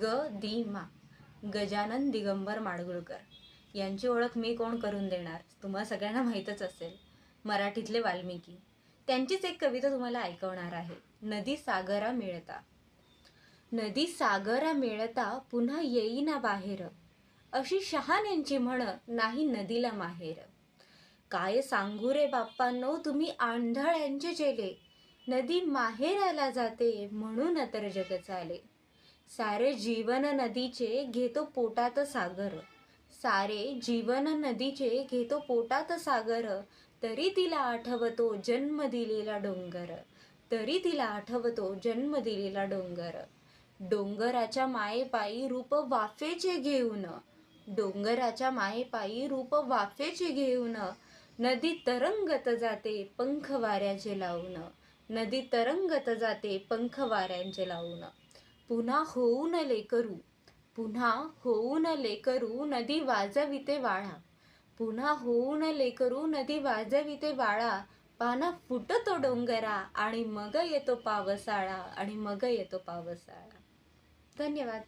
ग. दी. मा. गजानन दिगंबर माडगुळकर. यांची ओळख मी कोण करून देणार? तुम्हाला सगळ्यांना माहीतच असेल. मराठीतले वाल्मिकी. त्यांचीच एक कविता तुम्हाला ऐकवणार आहे. नदी सागरा मिळता. नदी सागरा मिळता पुन्हा येईना बाहेर. अशी शहाण्यांची म्हण नाही नदीला माहेर. काय सांगू रे बाप्पांनो तुम्ही आंधळ्यांचे चेले नदी माहेराला जाते म्हणून तर जग चाले. सारे जीवन नदीचे घेतो पोटात सागर. सारे जीवन नदीचे घेतो पोटात सागर. तरी तिला आठवतो जन्म दिलेला डोंगर. तरी तिला आठवतो जन्म दिलेला डोंगर. डोंगराच्या मायेपायी रूप वाफेचे घेऊन. डोंगराच्या मायेपायी रूप वाफेचे घेऊन. नदी तरंगत जाते पंख वाऱ्याचे लावून. नदी तरंगत जाते पंख वाऱ्यांचे लावून. पुन्हा होऊन लेकरू पुन्हा होऊन लेकरू नदी वाजविते वाळा पुन्हा होऊन लेकरू नदी वाजविते वाळा पाना फुटतो डोंगरा आणि मग येतो पावसाळा आणि मग येतो पावसाळा. धन्यवाद.